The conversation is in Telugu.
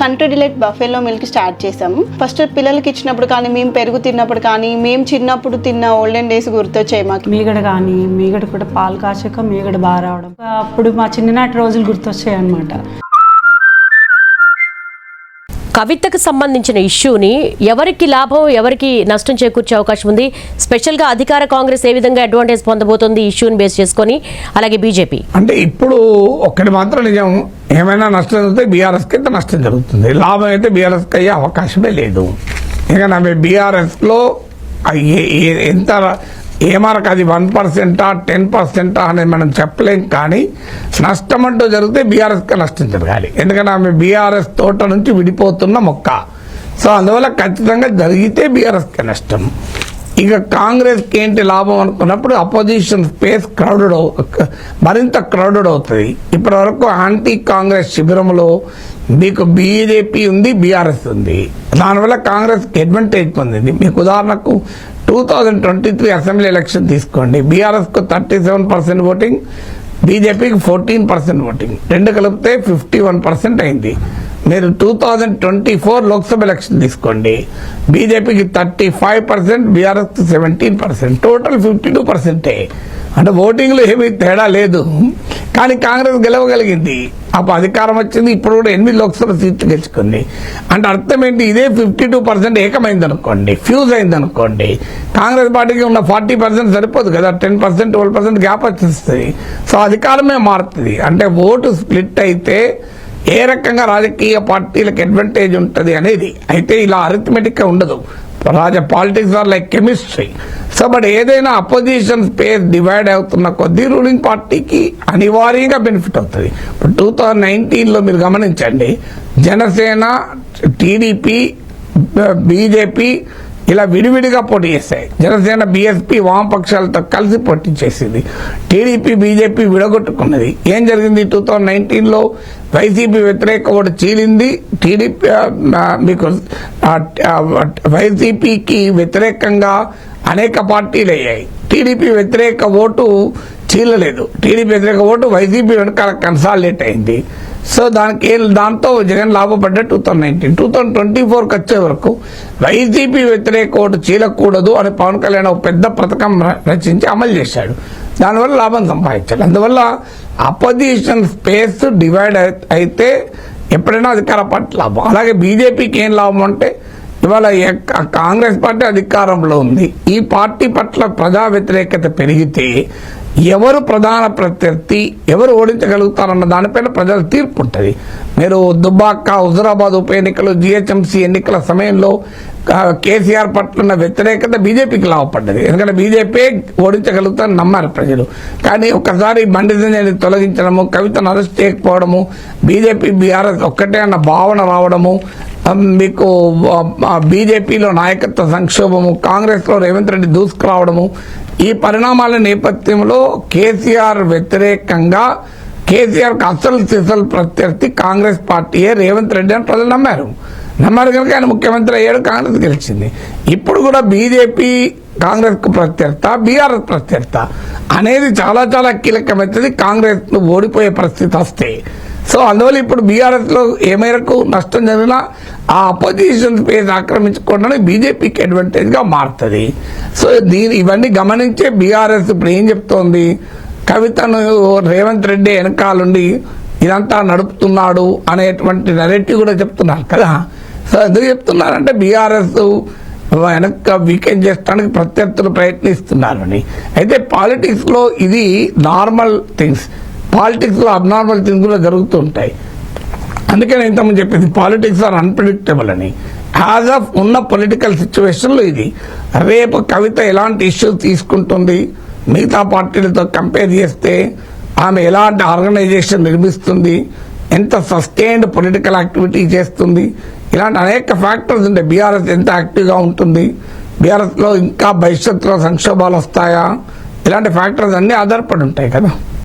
Country delight buffalo milk start చేసాము ఫస్ట్ పిల్లలకి ఇచ్చినప్పుడు కానీ మేము పెరుగు తిన్నప్పుడు కానీ మేము చిన్నప్పుడు తిన్న ఓల్డెన్ డేస్ గుర్తొచ్చాయి మాకు. మీగడ కానీ మీగడ కూడా పాలు కాచాక మీగడ బాగా రావడం. అప్పుడు మా చిన్ననాటి రోజులు గుర్తొచ్చాయి అనమాట కవితకు సంబంధించిన ఇష్యూని ఎవరికి లాభం ఎవరికి నష్టం చేకూర్చే అవకాశం ఉంది. స్పెషల్గా అధికార కాంగ్రెస్ ఏ విధంగా అడ్వాంటేజ్ పొందబోతుంది ఇష్యూని బేస్ చేసుకొని అలాగే బీజేపీ. అంటే ఇప్పుడు ఒక్కటి మాత్రం నిజం ఏమైనా నష్టం జరిగితే బీఆర్ఎస్కి అయితే నష్టం జరుగుతుంది. లాభం అయితే బీఆర్ఎస్కి అయ్యే అవకాశమే లేదు. ఎందుకంటే ఆమె బీఆర్ఎస్లో ఎంత ఏ మార్క్ అది వన్ పర్సెంటా టెన్ పర్సెంటా అనేది మనం చెప్పలేం కానీ నష్టం అంటూ జరిగితే బీఆర్ఎస్కి నష్టం జరగాలి. ఎందుకంటే ఆమె బీఆర్ఎస్ తోట నుంచి విడిపోతున్న మొక్క. సో అందువల్ల ఖచ్చితంగా జరిగితే బీఆర్ఎస్కి నష్టం. ఇక కాంగ్రెస్కి ఏంటి లాభం అనుకున్నప్పుడు అపోజిషన్ స్పేస్ క్రౌడెడ్ మరింత క్రౌడెడ్ అవుతుంది. ఇప్పటి వరకు యాంటీ కాంగ్రెస్ శిబిరంలో మీకు బీజేపీ ఉంది బీఆర్ఎస్ ఉంది. దానివల్ల కాంగ్రెస్కి అడ్వాంటేజ్ పొందింది. మీకు ఉదాహరణకు two thousand twenty three assembly election తీసుకోండి. బీఆర్ఎస్కు థర్టీ సెవెన్ పర్సెంట్ ఓటింగ్ బీజేపీకి ఫోర్టీన్ పర్సెంట్ ఓటింగ్ రెండు కలిపితే ఫిఫ్టీ వన్ పర్సెంట్ అయింది. మీరు two thousand twenty four Lok Sabha election తీసుకోండి. బీజేపీకి థర్టీ ఫైవ్ పర్సెంట్ బీఆర్ఎస్కి seventeen percent total fifty two పర్సెంటే అంటే ఓటింగ్లో ఏమీ తేడా లేదు. కానీ కాంగ్రెస్ గెలవగలిగింది. అప్పుడు అధికారం వచ్చింది ఇప్పుడు కూడా ఎనిమిది లోక్సభ సీట్లు గెలుచుకుంది. అంటే అర్థం ఏంటి? ఇదే ఫిఫ్టీ టూ పర్సెంట్ ఏకమైంది అనుకోండి ఫ్యూజ్ అయింది అనుకోండి కాంగ్రెస్ పార్టీకి ఉన్న ఫార్టీ పర్సెంట్ సరిపోదు కదా ten percent twelve percent gap వచ్చేస్తుంది. సో అధికారమే మారుతుంది. అంటే ఓటు స్ప్లిట్ అయితే ఏ రకంగా రాజకీయ పార్టీలకు అడ్వాంటేజ్ ఉంటుంది అనేది అయితే ఇలా అరిథమెటిక్గా ఉండదు. రాజ politics are like chemistry so but ఏదైనా అపోజిషన్ స్పేస్ డివైడ్ అవుతున్న కొద్దీ రూలింగ్ పార్టీకి అనివార్యంగా బెనిఫిట్ అవుతుంది. ఇప్పుడు టూ థౌజండ్ నైన్టీన్లో మీరు గమనించండి జనసేన టీడీపీ బీజేపీ ఇలా విడివిడిగా పోటీ చేశాయి జనసేన బీఎస్పీ వామపక్షాలతో కలిసి పోటీ చేసింది. టీడీపీ బీజేపీ విడగొట్టుకున్నది. ఏం జరిగింది? టూ థౌజండ్ నైన్టీన్లో వైసీపీ వ్యతిరేక ఓటు చీలింది. టీడీపీ మీకు వైసీపీకి వ్యతిరేకంగా అనేక పార్టీలు అయ్యాయి. టీడీపీ వ్యతిరేక ఓటు చీలలేదు. టీడీపీ వ్యతిరేక ఓటు వైసీపీ వెనకాల కన్సాలిడేట్ అయింది. సో దానికి దాంతో Jagan లాభపడ్డ two thousand nineteen. Two thousand twenty ఫోర్కి వచ్చే వరకు వైసీపీ వ్యతిరేక ఓటు చీలకూడదు అని పవన్ కళ్యాణ్ ఒక పెద్ద పథకం ర- రచించి అమలు చేశాడు. దానివల్ల లాభం సంపాదించాడు. అందువల్ల అపోజిషన్ స్పేస్ డివైడ్ అయితే ఎప్పుడైనా అధికార పార్టీ లాభం. అలాగే బీజేపీకి ఏం లాభం అంటే ఇవాళ కాంగ్రెస్ పార్టీ అధికారంలో ఉంది. ఈ పార్టీ పట్ల ప్రజా వ్యతిరేకత పెరిగితే ఎవరు ప్రధాన ప్రత్యర్థి ఎవరు ఓడించగలుగుతారన్న దానిపైన ప్రజల తీర్పు ఉంటుంది. మీరు దుబ్బాక హుజరాబాద్ ఉప ఎన్నికలు జిహెచ్ఎంసీ ఎన్నికల సమయంలో కేసీఆర్ పట్ల ఉన్న వ్యతిరేకత బీజేపీకి లాభపడ్డది. ఎందుకంటే బీజేపీ ఓడించగలుగుతారని నమ్మారు ప్రజలు. కానీ ఒకసారి బండి సంజయ్ని తొలగించడము కవితను అరెస్ట్ చేయకపోవడము బీజేపీ బీఆర్ఎస్ ఒక్కటే అన్న భావన రావడము మీకు బీజేపీలో నాయకత్వ సంక్షోభము కాంగ్రెస్లో రేవంత్ రెడ్డి దూసుకురావడము ఈ పరిణామాల నేపథ్యంలో కేసీఆర్ వ్యతిరేకంగా కేసీఆర్ అసలు సిసలు ప్రత్యర్థి కాంగ్రెస్ పార్టీయే రేవంత్ రెడ్డి అని ప్రజలు నమ్మారు. నమ్మారు కనుక ఆయన ముఖ్యమంత్రి అయ్యాడు కాంగ్రెస్ గెలిచింది. ఇప్పుడు కూడా బీజేపీ కాంగ్రెస్కు ప్రత్యర్థ బీఆర్ఎస్ ప్రత్యర్థ అనేది చాలా చాలా కీలకమైనది. కాంగ్రెస్ ఓడిపోయే పరిస్థితి వస్తే సో అందువల్ల ఇప్పుడు బీఆర్ఎస్లో ఏ మేరకు నష్టం జరిగినా ఆ అపోజిషన్ స్పేస్ ఆక్రమించుకోవడానికి బీజేపీకి అడ్వాంటేజ్గా మారుతుంది. సో దీని ఇవన్నీ గమనించే బీఆర్ఎస్ ఇప్పుడు ఏం చెప్తోంది? కవితను రేవంత్ రెడ్డి వెనకాలండి ఇదంతా నడుపుతున్నాడు అనేటువంటి నరేటివ్ కూడా చెప్తున్నారు కదా. సో ఎందుకు చెప్తున్నారంటే బీఆర్ఎస్ వెనక వీకెండ్ చేస్తానికి ప్రత్యర్థులు ప్రయత్నిస్తున్నారని. అయితే పాలిటిక్స్లో ఇది నార్మల్ థింగ్స్ పాలిటిక్స్లో అబ్నార్మల్ థింగ్స్ కూడా జరుగుతుంటాయి. అందుకే నేను చెప్పింది పాలిటిక్స్ ఆర్ అన్ప్రిడిక్టబుల్ అని. యాజ్ ఆఫ్ ఉన్న పొలిటికల్ సిచ్యువేషన్లో ఇది. రేపు కవిత ఎలాంటి ఇష్యూస్ తీసుకుంటుంది మిగతా పార్టీలతో కంపేర్ చేస్తే ఆమె ఎలాంటి ఆర్గనైజేషన్ నిర్మిస్తుంది ఎంత సస్టైన్డ్ పొలిటికల్ యాక్టివిటీ చేస్తుంది ఇలాంటి అనేక ఫ్యాక్టర్స్ ఉంటాయి బీఆర్ఎస్ ఎంత యాక్టివ్గా ఉంటుంది బీఆర్ఎస్లో ఇంకా భవిష్యత్తులో సంక్షోభాలు వస్తాయా ఇలాంటి ఫ్యాక్టర్స్ అన్నీ ఆధారపడి ఉంటాయి కదా.